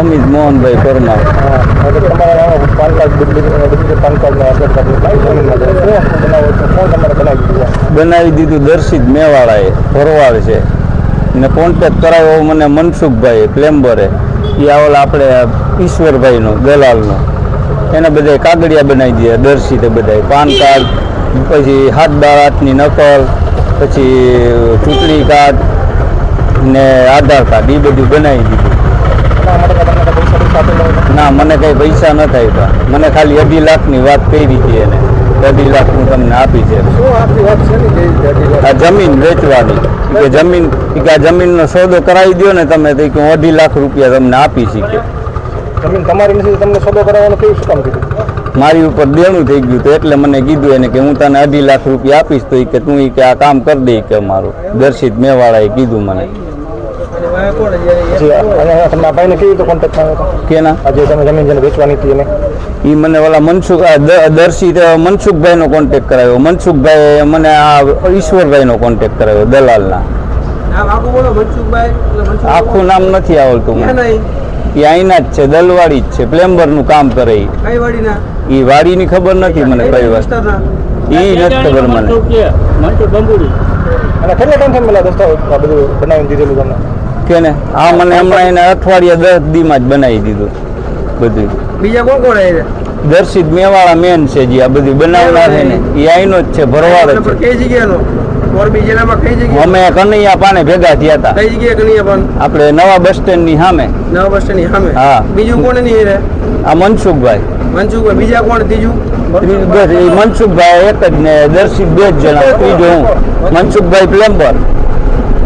અમિત મોહનભાઈ પરમાર. બનાવો દીધું દર્શિત મેવાળાએ ભરવાડ છે. ને કોન્ટેક્ટ કરાવ્યો મને મનસુખભાઈ પ્લેમ્બરે. એ આવેલ આપણે ઈશ્વરભાઈનો, દલાલનો. એને બધા કાગળિયા બનાવી દીધા, દર્શિતે બધા પાન કાર્ડ, પછી હાથ હાથની નકલ, પછી ચૂંટણી કાર્ડ ને આધાર કાર્ડ એ બધું બનાવી દીધું. ના મને કંઈ પૈસા ન થાય મને ખાલી અઢી લાખની વાત કરી હતી એને. અઢી લાખ હું તમને આપી છે? આ જમીન વેચવાની. કે જમીન કે આ જમીનનો સોદો કરાવી દો ને તમે તો કે હું અઢી લાખ રૂપિયા તમને આપી શીખે જમીન તમારી નથી તમને સોદો કરાવવાનું કેવું શું કામ કીધું? મારી ઉપર દેણું થઈ ગયું તો એટલે મને કીધું એને કે હું તને અઢી લાખ રૂપિયા આપીશ તો કે તું કે આ કામ કરી દે કે મારું. દર્શિત મેવાળાએ કીધું મને. જી ભાઈને કેવી રીતે કોન્ટેક્ટ આવ્યો હતો? કેના? આજે તમે જમીન જેને વેચવાની હતી એને? એ મને ઓલા મનસુખ દર્શિત મનસુખભાઈનો કોન્ટેક્ટ કરાવ્યો મનસુખભાઈ મને આ ઈશ્વરભાઈનો કોન્ટેક્ટ કરાવ્યો દલાલના. આખું નામ નથી આવડતું મને. એ અહીંના જ છે દલવાડી જ છે પ્લેમ્બરનું કામ કરે ઈ. વાડી ની એ વાડીની ખબર નથી મને કઈ વસ્તુ. એ નથી ખબર મને. અને કેટલા ટાઈમ આ બધું બનાવી દીધેલું તમને? કે ને હા મને હમણાં એને અઠવાડિયા દસ દીમાં જ બનાવી દીધું બધું. બીજા કોણ કોણ આવે દર્શિત મેવાળા મેન છે જે આ બધું બનાવનાર છે ને એ આઈનો જ છે ભરવાડ છે છે. કઈ જગ્યાનો અમે કનૈયા પાને ભેગા થયા હતા. કઈ જગ્યાએ કનૈયા પણ આપણે નવા બસ સ્ટેન્ડની સામે. નવા બસ સ્ટેન્ડની સામે? હા. બીજું કોણ નહીં રે આ મનસુખભાઈ. મનસુખભાઈ. બીજા કોણ? ત્રીજું? મનસુખભાઈ એક જ ને દર્શિત બે જ જણા ત્રીજો હું. મનસુખભાઈ પ્લેમ્બર.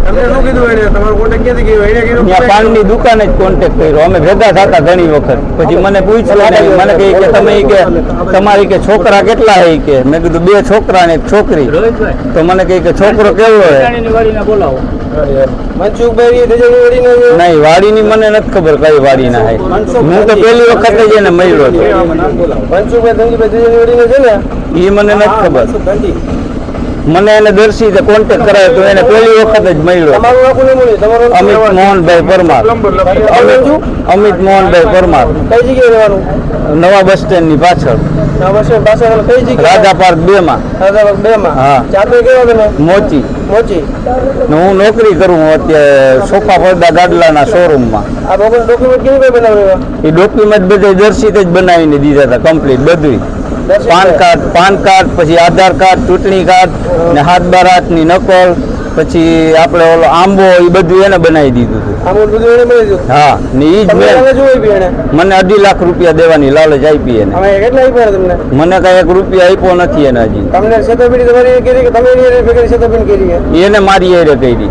તમને શું કીધું એને? તમારો કોન્ટેક્ટ ક્યાંથી કર્યો? એને કર્યો ત્યાં પાનની દુકાને જ કોન્ટેક્ટ કર્યો. અમે ભેગા થતા ઘણી વખત. પછી મને પૂછ્યું ને મને કહે કે તમે કે તમારી કે છોકરા કેટલા હે કે? મેં કીધું બે છોકરા ને એક છોકરી. તો મને કહે કે છોકરો કેવો છે? નહીં વાડીની મને નથી ખબર કઈ વાડીના છે હું તો પેલી વખત જ એને મળ્યો ને? એ મને નથી ખબર. મને એને દર્શી કોન્ટેક્ટ કરાયો તો એને પહેલી વખત જ મળ્યો. અમિત મોહનભાઈ પરમાર. અમિત મોહનભાઈ પરમાર. કઈ જગ્યાએ રહેવાનું? નવા બસ સ્ટેન્ડની પાછળ રાજા પાર્ક બે માં મોચી. મોચી? હું નોકરી કરું અત્યારે સોફા પડદા ગાડલાના શોરૂમમાં એ ડોક્યુમેન્ટ બધા દર્શિત જ બનાવીને દીધા હતા કમ્પ્લીટ બધું પાન કાર્ડ પાન કાર્ડ પછી આધાર કાર્ડ ચૂંટણી કાર્ડ ને હાથ બાર હાથની નકલ પછી આપણે ઓલો આંબો એ બધું એને બનાવી દીધું હતું. હા ને એ જ મને અઢી લાખ રૂપિયા દેવાની લાલચ આપી એને. મને કઈ એક રૂપિયા આપ્યો નથી એને હજી. એની મારી હારે કરી.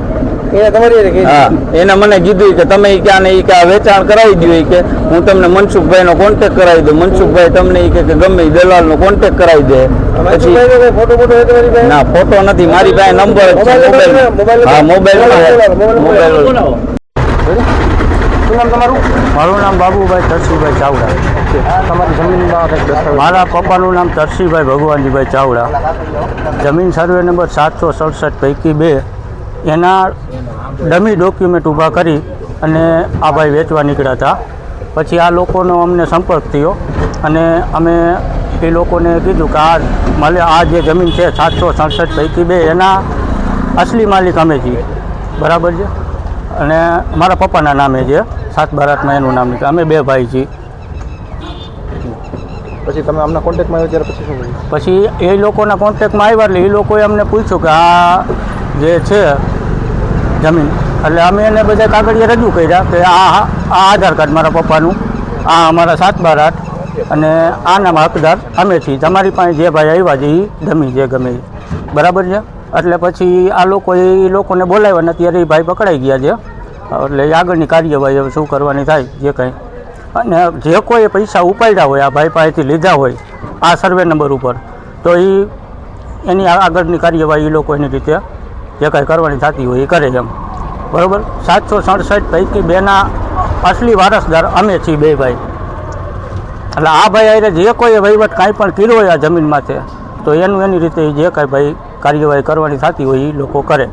એને તમારી હારે કરી હા એને મને કીધું કે તમે ક્યાં કે ક્યાં કે આ વેચાણ કરાવી દો કે હું તમને મનસુખભાઈ નો કોન્ટેક્ટ કરાવી દઉં. મનસુખભાઈ તમને કે ગમે દલાલ નો કોન્ટેક્ટ કરાવી દે. પછી ફોટો ના ફોટો નથી. મારી પાસે નંબર હા મોબાઈલ મોબાઈલ તમારું? મારું નામ બાબુભાઈ તરસીભાઈ ચાવડા. તમારી કંઈક મારા પપ્પાનું નામ તરસીભાઈ ભગવાનજીભાઈ ચાવડા. જમીન સર્વે નંબર સાતસો સડસઠ પૈકી બે. એના ડમી ડોક્યુમેન્ટ ઊભા કરી અને આ ભાઈ વેચવા નીકળ્યા હતા. પછી આ લોકોનો અમને સંપર્ક થયો અને અમે એ લોકોને કીધું કે આ માલે આ જે જમીન છે સાતસો સડસઠ પૈકી બે એના અસલી માલિક અમે છીએ. બરાબર છે? અને મારા પપ્પાના નામે છે સાત બારાતમાં એનું નામ છે અમે બે ભાઈ છીએ. પછી તમે આમના કોન્ટેક્ટમાં આવ્યો ત્યારે પછી શું પછી એ લોકોના કોન્ટેક્ટમાં આવ્યા એટલે એ લોકોએ અમને પૂછ્યું કે આ જે છે જમીન. એટલે અમે એને બધા કાગળિયા રજૂ કર્યા કે આ આ આધાર કાર્ડ મારા પપ્પાનું, આ અમારા સાત બાર આઠ અને આના હકદાર અમે છીએ તમારી પાસે જે ભાઈ આવ્યા છે એ જમીન જે ગમે બરાબર છે? એટલે પછી આ લોકો એ લોકોને બોલાવ્યા ને અત્યારે એ ભાઈ પકડાઈ ગયા છે. એટલે આગળની કાર્યવાહી શું કરવાની થાય જે કંઈ. અને જે કોઈ પૈસા ઉપાડ્યા હોય, આ ભાઈ પાસેથી લીધા હોય, આ સર્વે નંબર ઉપર, તો એ એની આગળની કાર્યવાહી એ લોકો એની રીતે જે કાંઈ કરવાની થતી હોય એ કરે એમ. બરાબર? સાતસો સડસઠ પૈકી બેના અસલી વારસદાર અમે છીએ બે ભાઈ. એટલે આ ભાઈ આરે જે કોઈ વહીવટ કાંઈ પણ કર્યો હોય આ જમીનમાં છે તો એનું એની રીતે જે કાંઈ ભાઈ કાર્યવાહી કરવાની થતી હોય એ લોકો કરે.